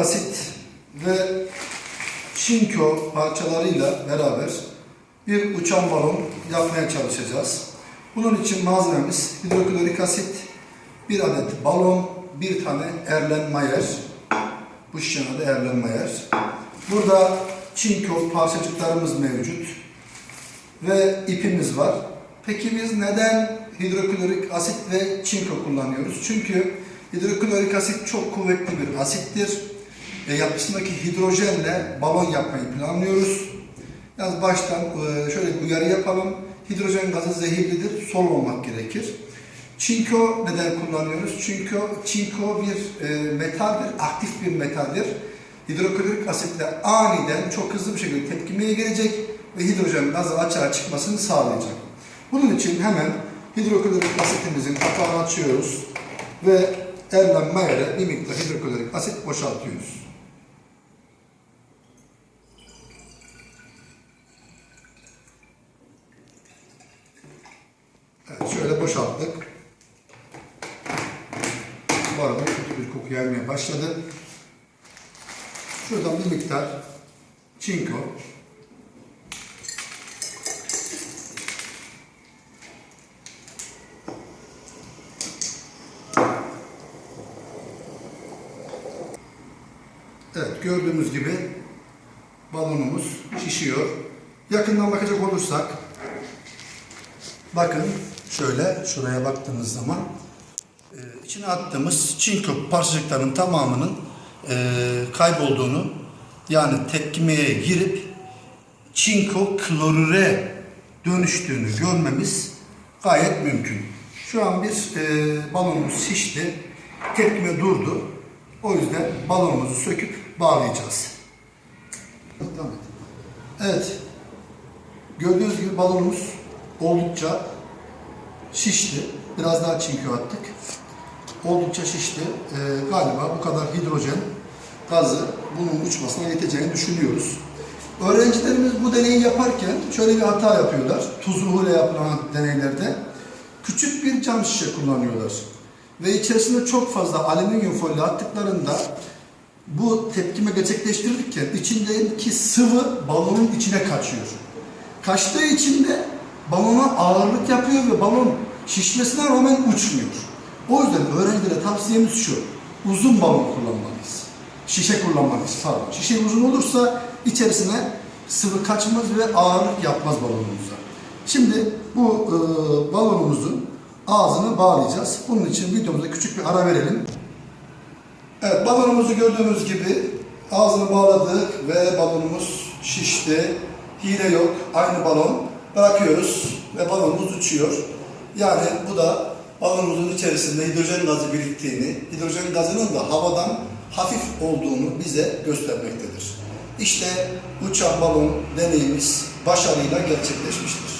asit ve çinko parçalarıyla beraber bir uçan balon yapmaya çalışacağız. Bunun için malzememiz hidroklorik asit, bir adet balon, bir tane Erlenmeyer. Bu şişenin adı Erlenmeyer. Burada çinko parçacıklarımız mevcut ve ipimiz var. Peki biz neden hidroklorik asit ve çinko kullanıyoruz? Çünkü hidroklorik asit çok kuvvetli bir asittir. E, yapısındaki hidrojenle balon yapmayı planlıyoruz. Yalnız baştan e, şöyle bir uyarı yapalım. Hidrojen gazı zehirlidir, sol olmak gerekir. Çinko neden kullanıyoruz? Çünkü çinko bir e, metaldir, aktif bir metaldir. Hidroklorik asitle aniden çok hızlı bir şekilde tepkimeye gelecek ve hidrojen gazı açığa çıkmasını sağlayacak. Bunun için hemen hidroklorik asitimizin kapağını açıyoruz ve Erlenmeyer'e bir miktar hidroklorik asit boşaltıyoruz. Evet, şöyle boşalttık. Bu arada kötü bir koku gelmeye başladı. Şuradan bir miktar çinko. Evet gördüğünüz gibi balonumuz şişiyor. Yakından bakacak olursak bakın şöyle şuraya baktığınız zaman e, içine attığımız çinko parçacıklarının tamamının e, kaybolduğunu yani tepkimeye girip çinko klorüre dönüştüğünü görmemiz gayet mümkün. Şu an bir e, balonumuz şişti, tepkime durdu. O yüzden balonumuzu söküp bağlayacağız. Evet, gördüğünüz gibi balonumuz oldukça şişti. Biraz daha çinko attık. Oldukça şişti. Ee, galiba bu kadar hidrojen gazı bunun uçmasına yeteceğini düşünüyoruz. Öğrencilerimiz bu deneyi yaparken şöyle bir hata yapıyorlar. Tuzlu ile yapılan deneylerde küçük bir cam şişe kullanıyorlar. Ve içerisine çok fazla alüminyum folyo attıklarında bu tepkime gerçekleştirirken içindeki sıvı balonun içine kaçıyor. Kaçtığı için de balona ağırlık yapıyor ve balon şişmesine rağmen uçmuyor. O yüzden öğrencilere tavsiyemiz şu. Uzun balon kullanmalıyız. Şişe kullanmalıyız pardon. Şişe uzun olursa içerisine sıvı kaçmaz ve ağırlık yapmaz balonumuza. Şimdi bu e, balonumuzun ağzını bağlayacağız. Bunun için videomuzda küçük bir ara verelim. Evet balonumuzu gördüğünüz gibi ağzını bağladık ve balonumuz şişti. Hile yok. Aynı balon. Bırakıyoruz ve balonumuz uçuyor. Yani bu da balonumuzun içerisinde hidrojen gazı biriktiğini, hidrojen gazının da havadan hafif olduğunu bize göstermektedir. İşte uçan balon deneyimiz başarıyla gerçekleşmiştir.